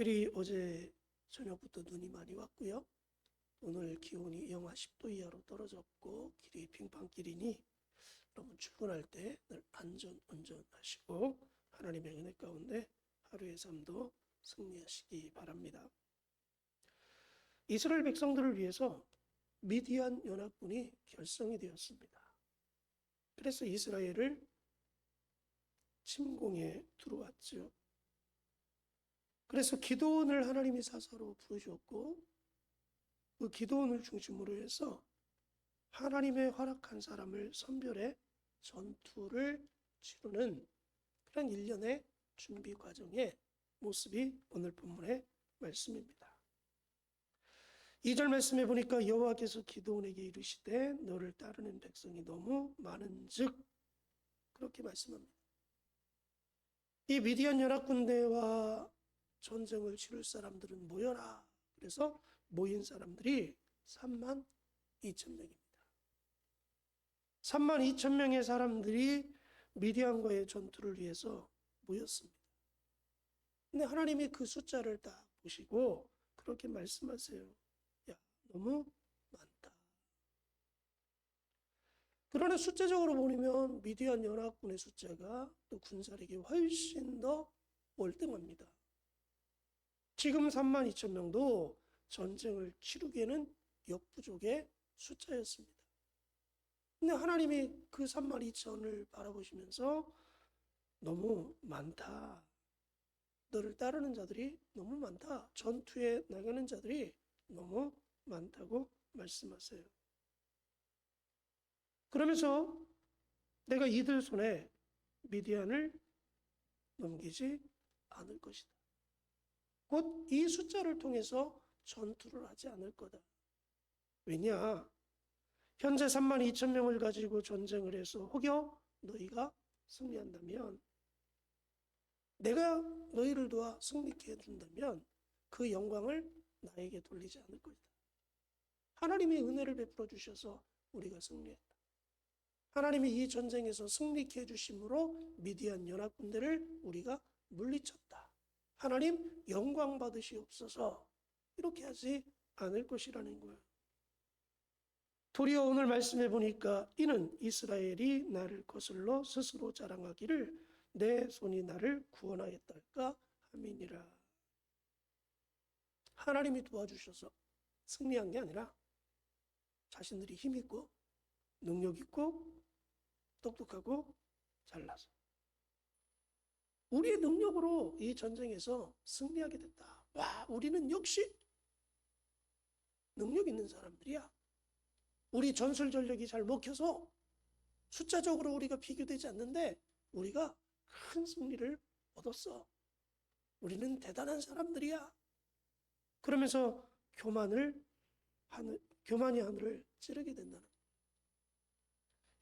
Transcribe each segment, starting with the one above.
특별히 어제 저녁부터 눈이 많이 왔고요. 오늘 기온이 영하 10도 이하로 떨어졌고 길이 빙판길이니 여러분 출근할 때 늘 안전 운전하시고 하나님의 은혜 가운데 하루의 삶도 승리하시기 바랍니다. 이스라엘 백성들을 위해서 미디안 연합군이 결성이 되었습니다. 그래서 이스라엘을 침공에 들어왔죠. 그래서 기도원을 하나님이 사사로 부르셨고 그 기도원을 중심으로 해서 하나님의 허락한 사람을 선별해 전투를 치르는 그런 일련의 준비 과정의 모습이 오늘 본문의 말씀입니다. 2절 말씀에 보니까 여호와께서 기도원에게 이르시되 너를 따르는 백성이 너무 많은즉 그렇게 말씀합니다. 이 미디안 연합 군대와 전쟁을 치를 사람들은 모여라. 그래서 모인 사람들이 3만 2천 명입니다. 3만 2천 명의 사람들이 미디안과의 전투를 위해서 모였습니다. 근데 하나님이 그 숫자를 딱 보시고 그렇게 말씀하세요. 야, 너무 많다. 그러나 숫자적으로 보면 미디안 연합군의 숫자가 또 군사력이 훨씬 더 월등합니다. 지금 3만 2천 명도 전쟁을 치르기에는 역부족의 숫자였습니다. 근데 하나님이 그 3만 2천을 바라보시면서 너무 많다. 너를 따르는 자들이 너무 많다. 전투에 나가는 자들이 너무 많다고 말씀하세요. 그러면서 내가 이들 손에 미디안을 넘기지 않을 것이다. 곧 이 숫자를 통해서 전투를 하지 않을 거다. 왜냐? 현재 3만 2천 명을 가지고 전쟁을 해서 혹여 너희가 승리한다면 내가 너희를 도와 승리케 해준다면 그 영광을 나에게 돌리지 않을 것이다. 하나님이 은혜를 베풀어 주셔서 우리가 승리했다. 하나님이 이 전쟁에서 승리케 해주심으로 미디안 연합군대를 우리가 물리쳤다. 하나님 영광 받으시옵소서 이렇게 하지 않을 것이라는 거예요. 도리어 오늘 말씀해 보니까 이는 이스라엘이 나를 거슬러 스스로 자랑하기를 내 손이 나를 구원하였달까 함이니라. 하나님이 도와주셔서 승리한 게 아니라 자신들이 힘 있고 능력 있고 똑똑하고 잘나서 우리의 능력으로 이 전쟁에서 승리하게 됐다. 와, 우리는 역시 능력 있는 사람들이야. 우리 전술 전력이 잘 먹혀서 숫자적으로 우리가 비교되지 않는데 우리가 큰 승리를 얻었어. 우리는 대단한 사람들이야. 그러면서 교만을 하늘, 교만이 하늘을 찌르게 된다는.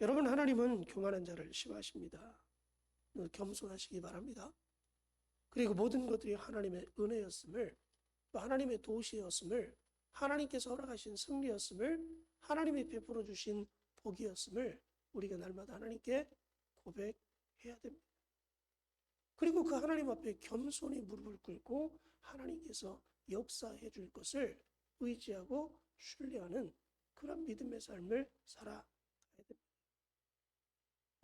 여러분 하나님은 교만한 자를 싫어하십니다. 늘 겸손하시기 바랍니다. 그리고 모든 것들이 하나님의 은혜였음을 또 하나님의 도시였음을 하나님께서 허락하신 승리였음을 하나님이 베풀어 주신 복이었음을 우리가 날마다 하나님께 고백해야 됩니다. 그리고 그 하나님 앞에 겸손히 무릎을 꿇고 하나님께서 역사해 줄 것을 의지하고 신뢰하는 그런 믿음의 삶을 됩니다.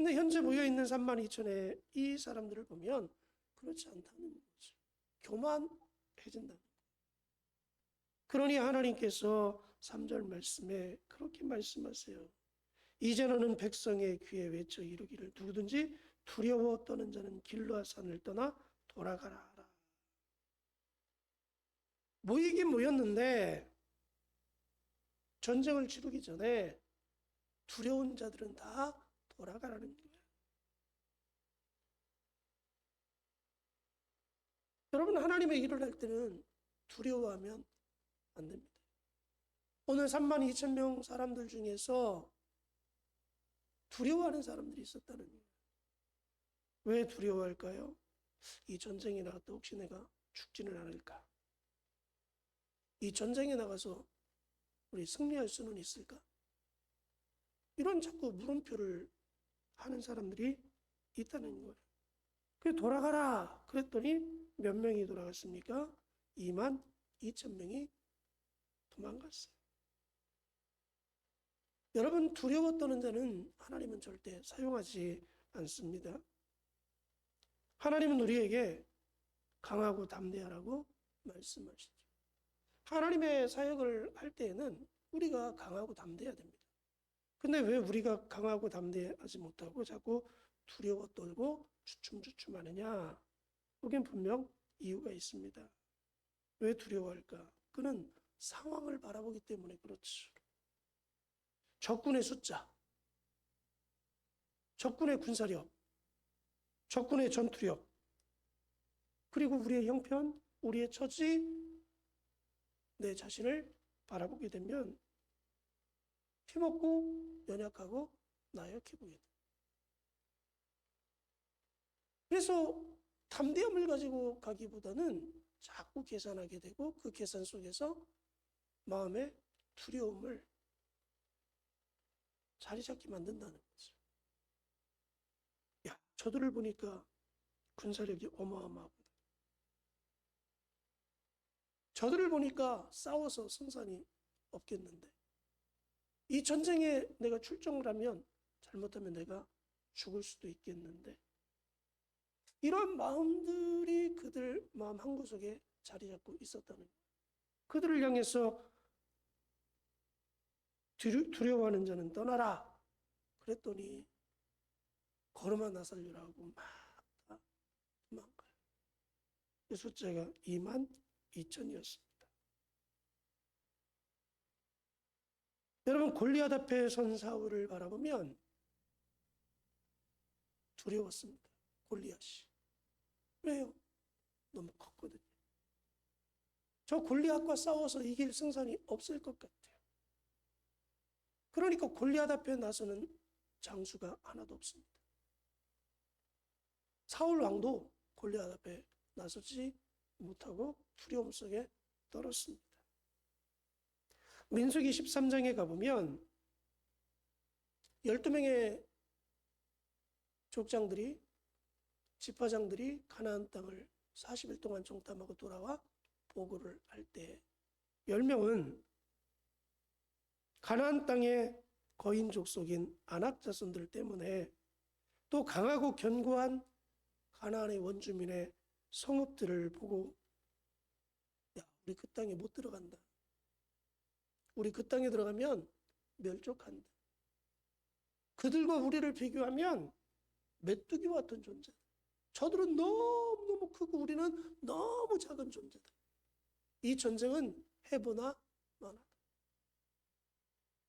근데 현재 모여 있는 3만 2천의 이 사람들을 보면 그렇지 않다는 거죠. 교만해진다는 거예요. 그러니 하나님께서 3절 말씀에 그렇게 말씀하세요. 이제 너는 백성의 귀에 외쳐 이르기를 누구든지 두려워 떠는 자는 길로와 산을 떠나 돌아가라. 모이긴 모였는데 전쟁을 치르기 전에 두려운 자들은 다 돌아가라는 거예요. 여러분 하나님의 일을 할 때는 두려워하면 안 됩니다. 오늘 3만 2천 명 사람들 중에서 두려워하는 사람들이 있었다는 거예요. 왜 두려워할까요? 이 전쟁에 나갔다 혹시 내가 죽지는 않을까? 이 전쟁에 나가서 우리 승리할 수는 있을까? 이런 자꾸 물음표를 하는 사람들이 있다는 거예요. 그 돌아가라 그랬더니 몇 명이 돌아갔습니까? 2만 2천 명이 도망갔어요. 여러분 두려워 떠는 자는 하나님은 절대 사용하지 않습니다. 하나님은 우리에게 강하고 담대하라고 말씀하시죠. 하나님의 사역을 할 때에는 우리가 강하고 담대해야 됩니다. 근데 왜 우리가 강하고 담대하지 못하고 자꾸 두려워 떨고 주춤주춤하느냐? 거긴 분명 이유가 있습니다. 왜 두려워할까? 그는 상황을 바라보기 때문에 그렇죠. 적군의 숫자, 적군의 군사력, 적군의 전투력, 그리고 우리의 형편, 우리의 처지, 내 자신을 바라보게 되면 힘없고 연약하고 나약해 보이다. 그래서 담대함을 가지고 가기보다는 자꾸 계산하게 되고 그 계산 속에서 마음의 두려움을 자리 잡게 만든다는 거죠. 야, 저들을 보니까 군사력이 어마어마하거든. 저들을 보니까 싸워서 승산이 없겠는데. 이 전쟁에 내가 출정을 하면 잘못하면 내가 죽을 수도 있겠는데. 이런 마음들이 그들 마음 한구석에 자리 잡고 있었다는 거예요. 그들을 향해서 두려- 두려워하는 자는 떠나라. 그랬더니 걸음아 나살려라고 막다 도망가요. 그 숫자가 2만 2천이었습니다. 여러분 골리앗 앞에 선 사울을 바라보면 두려웠습니다. 골리앗이. 왜요? 너무 컸거든요. 저 골리앗과 싸워서 이길 승산이 없을 것 같아요. 그러니까 골리앗 앞에 나서는 장수가 하나도 없습니다. 사울 왕도 골리앗 앞에 나서지 못하고 두려움 속에 떨었습니다. 민수기 13장에 가보면 12명의 족장들이 지파장들이 가나안 땅을 40일 동안 정탐하고 돌아와 보고를 할 때 10명은 가나안 땅의 거인 족속인 아낙 자손들 때문에 또 강하고 견고한 가나안의 원주민의 성읍들을 보고 야 우리 그 땅에 못 들어간다. 우리 그 땅에 들어가면 멸족한다. 그들과 우리를 비교하면 메뚜기와 같은 존재다. 저들은 너무너무 크고 우리는 너무 작은 존재다. 이 전쟁은 해보나 마나다.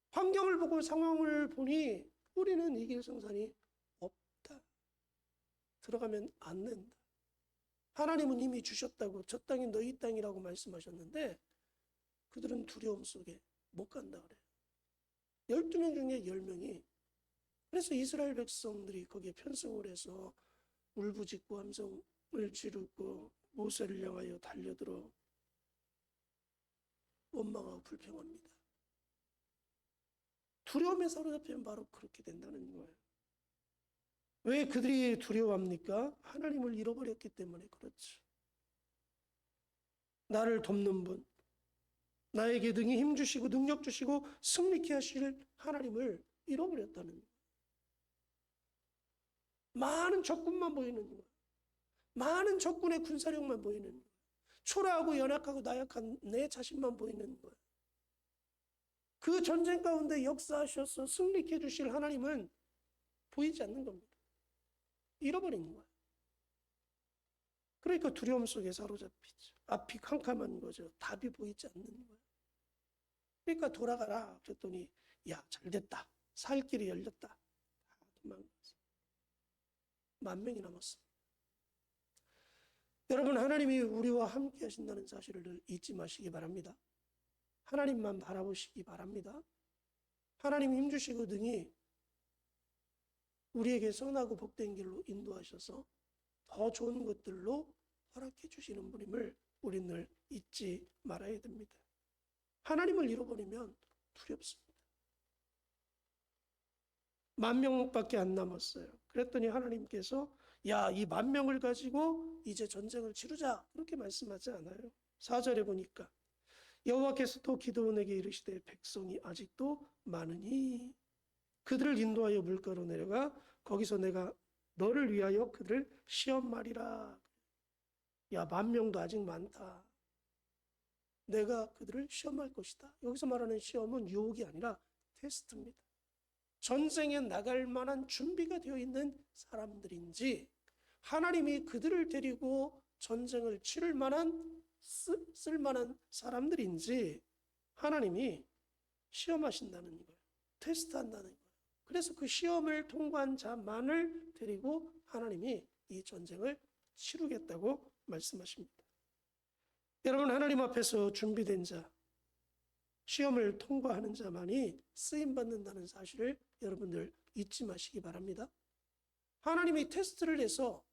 환경을 보고 상황을 보니 우리는 이길 성산이 없다. 들어가면 안 된다. 하나님은 이미 주셨다고 저 땅이 너희 땅이라고 말씀하셨는데 그들은 두려움 속에 못 간다 그래요. 12명 중에 10명이 그래서 이스라엘 백성들이 거기에 편성을 해서 울부짖고 함성을 지르고 모세를 향하여 달려들어 원망하고 불평합니다. 두려움에 사로잡히면 바로 그렇게 된다는 거예요. 왜 그들이 두려워합니까? 하나님을 잃어버렸기 때문에 그렇죠. 나를 돕는 분, 나에게 등에 힘 주시고 능력 주시고 승리케 하실 하나님을 잃어버렸다는 거예요. 많은 적군만 보이는 거예요. 많은 적군의 군사력만 보이는 거예요. 초라하고 연약하고 나약한 내 자신만 보이는 거예요. 그 전쟁 가운데 역사하셔서 승리케 주실 하나님은 보이지 않는 겁니다. 잃어버린 거예요. 그러니까 두려움 속에 사로잡히죠. 앞이 캄캄한 거죠. 답이 보이지 않는 거예요. 그러니까 돌아가라. 그랬더니 야, 잘 됐다. 살 길이 열렸다. 만 명이 남았습니다. 여러분 하나님이 우리와 함께 하신다는 사실을 늘 잊지 마시기 바랍니다. 하나님만 바라보시기 바랍니다. 하나님 힘주시고 등이 우리에게 선하고 복된 길로 인도하셔서 더 좋은 것들로 허락해 주시는 분임을 우리는 늘 잊지 말아야 됩니다. 하나님을 잃어버리면 두렵습니다. 만 명밖에 안 남았어요. 그랬더니 하나님께서 야, 이 만 명을 가지고 이제 전쟁을 치르자. 그렇게 말씀하지 않아요. 4절에 보니까 여호와께서 또 기도원에게 이르시되 백성이 아직도 많으니 그들을 인도하여 물가로 내려가 거기서 내가 너를 위하여 그들을 시험 말이라. 야, 만 명도 아직 많다. 내가 그들을 시험할 것이다. 여기서 말하는 시험은 유혹이 아니라 테스트입니다. 전쟁에 나갈 만한 준비가 되어 있는 사람들인지 하나님이 그들을 데리고 전쟁을 치를 만한 쓰, 쓸 만한 사람들인지 하나님이 시험하신다는 거예요. 테스트한다는 거예요. 그래서 그 시험을 통과한 자만을 데리고 하나님이 이 전쟁을 치르겠다고 말씀하십니다. 여러분 하나님 앞에서 준비된 자, 시험을 통과하는 자만이 쓰임 받는다는 사실을 여러분들 잊지 마시기 바랍니다. 하나님이 테스트를 해서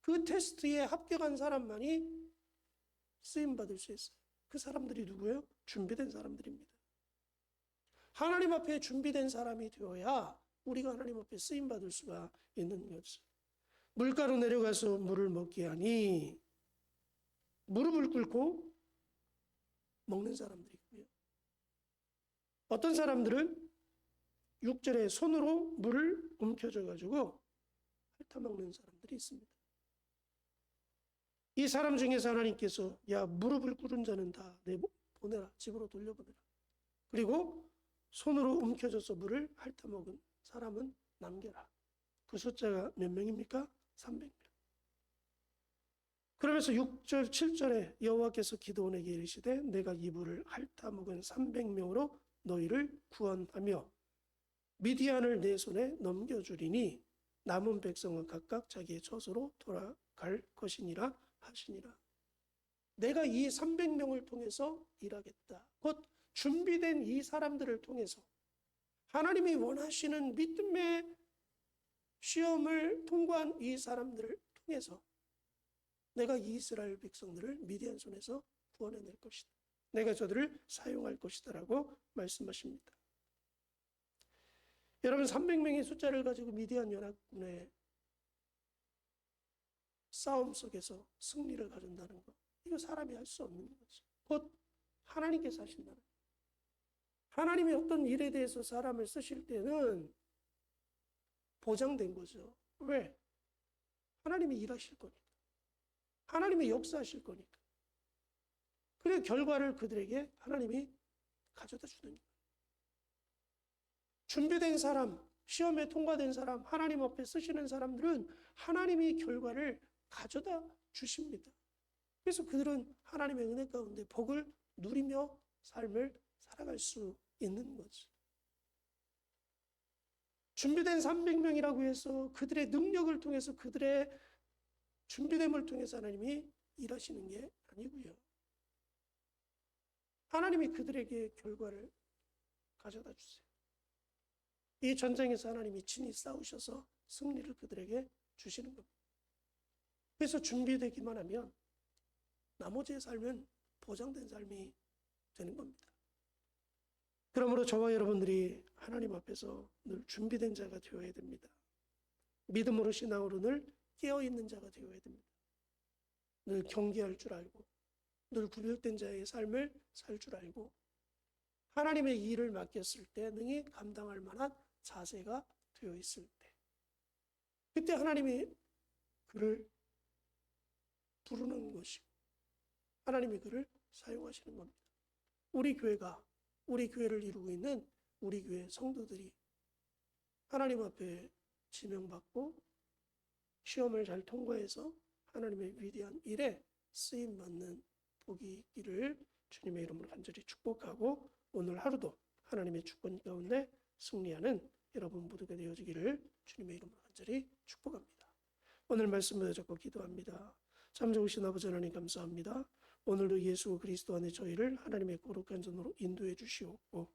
그 테스트에 합격한 사람만이 쓰임 받을 수 있어요. 그 사람들이 누구예요? 준비된 사람들입니다. 하나님 앞에 준비된 사람이 되어야 우리가 하나님 앞에 쓰임 받을 수가 있는 거죠. 물가로 내려가서 물을 먹게 하니 무릎을 꿇고 먹는 사람들이고요. 어떤 사람들은 6절에 손으로 물을 움켜줘 가지고 핥아 먹는 사람들이 있습니다. 이 사람 중에서 하나님께서 야 무릎을 꿇은 자는 다 내보내라 집으로 돌려보내라. 그리고 손으로 움켜줘서 물을 핥아 먹은 사람은 남겨라. 그 숫자가 몇 명입니까? 300명. 그러면서 6절, 7절에 여호와께서 기도원에게 이르시되 내가 이 물을 핥아 먹은 300명으로 너희를 구원하며 미디안을 내 손에 넘겨주리니 남은 백성은 각각 자기의 처소로 돌아갈 것이니라 하시니라. 내가 이 300명을 통해서 일하겠다. 곧 준비된 이 사람들을 통해서 하나님이 원하시는 믿음의 시험을 통과한 이 사람들을 통해서 내가 이 이스라엘 백성들을 미디안 손에서 구원해낼 것이다. 내가 저들을 사용할 것이다라고 말씀하십니다. 여러분 300명의 숫자를 가지고 미디안 연합군의 싸움 속에서 승리를 가진다는 것. 이거 사람이 할 수 없는 거죠. 곧 하나님께서 하신다는 것. 하나님이 어떤 일에 대해서 사람을 쓰실 때는 보장된 거죠. 왜? 하나님이 일하실 거니까. 하나님이 역사하실 거니까. 그래 결과를 그들에게 하나님이 가져다 주는 거예요. 준비된 사람, 시험에 통과된 사람, 하나님 앞에 쓰시는 사람들은 하나님이 결과를 가져다 주십니다. 그래서 그들은 하나님의 은혜 가운데 복을 누리며 삶을 살아갈 수 있는 거죠. 준비된 300명이라고 해서 그들의 능력을 통해서 그들의 준비됨을 통해서 하나님이 일하시는 게 아니고요. 하나님이 그들에게 결과를 가져다 주세요. 이 전쟁에서 하나님이 친히 싸우셔서 승리를 그들에게 주시는 겁니다. 그래서 준비되기만 하면 나머지의 삶은 보장된 삶이 되는 겁니다. 그러므로 저와 여러분들이 하나님 앞에서 늘 준비된 자가 되어야 됩니다. 믿음으로 신앙으로 늘 깨어있는 자가 되어야 됩니다. 늘 경계할 줄 알고 늘 구별된 자의 삶을 살 줄 알고 하나님의 일을 맡겼을 때 능히 감당할 만한 자세가 되어 있을 때 그때 하나님이 그를 부르는 것이고 하나님이 그를 사용하시는 겁니다. 우리 교회가 우리 교회를 이루고 있는 우리 교회 성도들이 하나님 앞에 지명받고 시험을 잘 통과해서 하나님의 위대한 일에 쓰임 받는 복이 있기를 주님의 이름으로 간절히 축복하고 오늘 하루도 하나님의 주권 가운데 승리하는 여러분 모두가 되어지기를 주님의 이름으로 간절히 축복합니다. 오늘 말씀을 듣고 기도합니다. 참 좋으신 아버지 하나님 감사합니다. 오늘도 예수 그리스도 안에 저희를 하나님의 거룩한 전으로 인도해 주시옵고